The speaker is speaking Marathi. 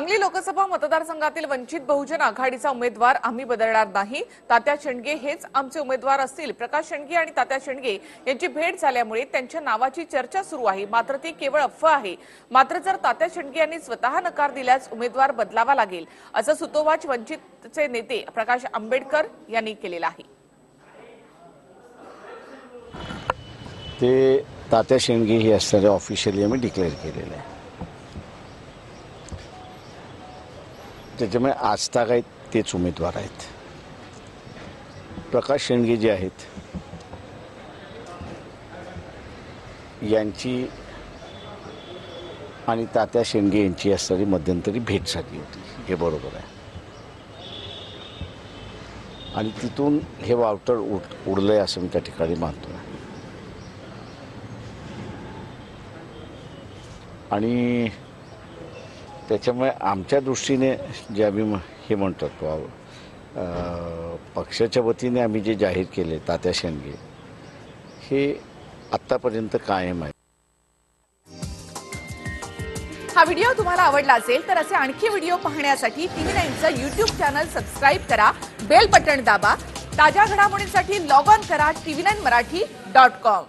सांगली लोकसभा मतदारसंघातील वंचित बहुजन आघाडीचा उमेदवार आम्ही बदलणार नाही. तात्या शेंडगे हेच आमचे उमेदवार असतील. प्रकाश शेंडगे आणि तात्या शेंडगे यांची भेट झाल्यामुळे त्यांच्या नावाची चर्चा सुरू आहे. मात्र ती केवळ अफवा आहे. मात्र जर तात्या शेंडगे यांनी स्वतः नकार दिल्यास उमेदवार बदलावा लागेल असं सुतोवाच वंचितचे नेते प्रकाश आंबेडकर यांनी केलेलं आहे. ते तात्या शेंडगे हे असणारे ऑफिशियली आम्ही डिक्लेअर केलेलं आहे. त्याच्यामुळे आजताक आहेत तेच उमेदवार आहेत. प्रकाश शेंडगे जे आहेत यांची आणि तात्या शेंडगे यांची असणारी मध्यंतरी भेट झाली होती. हे बरोबर आहे. आणि तिथून हे वावटळ उड उडलंय असं मी त्या ठिकाणी मानतो आणि त्याच्यामुळे आमच्या दृष्टीने जे आम्ही म- हे म्हणतात पक्षाच्या वतीने आम्ही जे जाहीर केले तात्या शेंडगे हे आत्तापर्यंत कायम आहे. हा व्हिडिओ तुम्हाला आवडला असेल तर असे आणखी व्हिडिओ पाहण्यासाठी टीव्ही नाईनचं युट्यूब चॅनल सबस्क्राईब करा बेल बटन दाबा ताज्या घडामोडींसाठी लॉग ऑन करा TV nine Marathi dot com.